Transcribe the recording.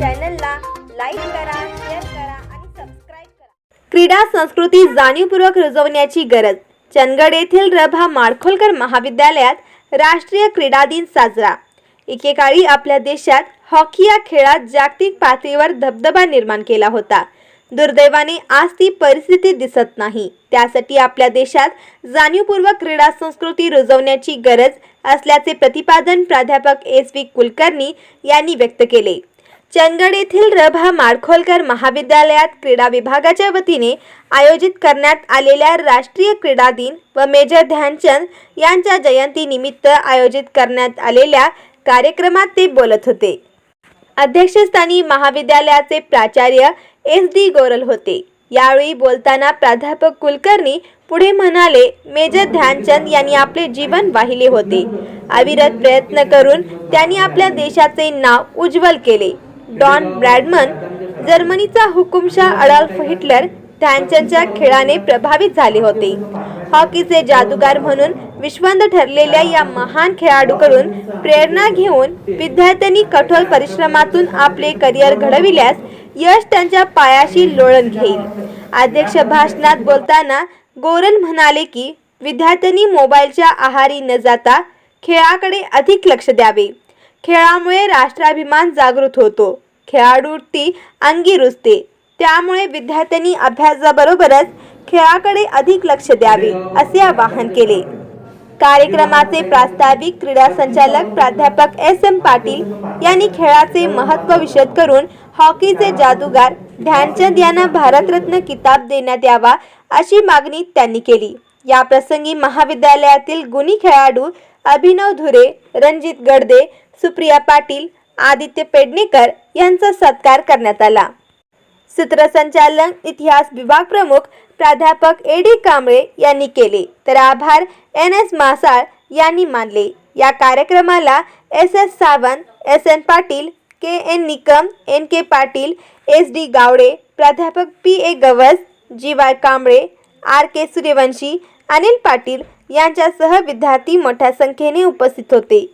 चॅनलला लाईक करा शेअर करा आणि सबस्क्राईब करा. क्रीडा संस्कृती जाणीवपूर्वक रुजवण्याची गरज. चंदगड येथील रभा माडखोलकर महाविद्यालयात राष्ट्रीय क्रीडा दिन साजरा. एकेकाळी आपल्या देशात हॉकी या खेळात जागतिक पातळीवर धबधबा निर्माण केला होता. दुर्दैवाने आज ती परिस्थिती दिसत नाही. त्यासाठी आपल्या देशात जाणीवपूर्वक क्रीडा संस्कृती रुजवण्याची गरज असल्याचे प्रतिपादन प्राध्यापक एस व्ही कुलकर्णी यांनी व्यक्त केले. चंदगड येथील रभा माडखोलकर महाविद्यालयात क्रीडा विभागाच्या वतीने आयोजित करण्यात आलेल्या राष्ट्रीय क्रीडा दिन व मेजर ध्यानचंद यांच्या जयंतीनिमित्त आयोजित करण्यात आलेल्या कार्यक्रमात ते बोलत होते. अध्यक्षस्थानी महाविद्यालयाचे प्राचार्य एस डी गोरल होते. यावेळी बोलताना प्राध्यापक कुलकर्णी पुढे म्हणाले मेजर ध्यानचंद यांनी आपले जीवन वाहिले होते. अविरत प्रयत्न करून त्यांनी आपल्या देशाचे नाव उज्ज्वल केले. डॉन ब्रॅडमन जर्मनीचा हुकुमशाह अडॉल्फ हिटलर ध्यानचंदच्या खेळाने प्रभावित झाले होते. हॉकीचे जादूगार म्हणून विश्वांत ठरलेल्या या महान खेळाडूकडून प्रेरणा घेऊन विद्यार्थ्यांनी कठोर परिश्रमातून आपले करिअर घडविल्यास यश त्यांच्या पायाशी लोळण घेईल. अध्यक्ष भाषणात बोलताना गोरन म्हणाले की विद्यार्थ्यांनी मोबाईलच्या आहारी न जाता खेळाकडे अधिक लक्ष द्यावे. खेळामुळे राष्ट्राभिमान जागृत होतो. खेळाडूती अंगी रुजते. त्यामुळे विद्यार्थ्यांनी अभ्यासाबरोबरच खेळाकडे अधिक लक्ष द्यावे असे आवाहन केले. कार्यक्रमाचे प्रास्ताविक क्रीडा संचालक प्राध्यापक एस एम पाटील यांनी खेळाचे महत्त्व विशद करून हॉकीचे जादूगार ध्यानचंद यांना भारतरत्न किताब देण्यात यावा अशी मागणी त्यांनी केली. या प्रसंगी महाविद्यालयातील गुणी खेळाडू अभिनव धुरे रणजित गडदे सुप्रिया पाटील आदित्य पेडणेकर यांचा सत्कार करण्यात आला. सूत्रसंचालन इतिहास विभाग प्रमुख प्राध्यापक ए डी कांबळे यांनी केले. तर आभार एन एस मासाळ यांनी मानले. या कार्यक्रमाला S S Sawant S N Patil K N Nikam N K Patil S D Gawade प्राध्यापक P A Gawas G Y Kamble R K Suryavanshi Anil Patil यांच्यासह विद्यार्थी मोठ्या संख्येने उपस्थित होते.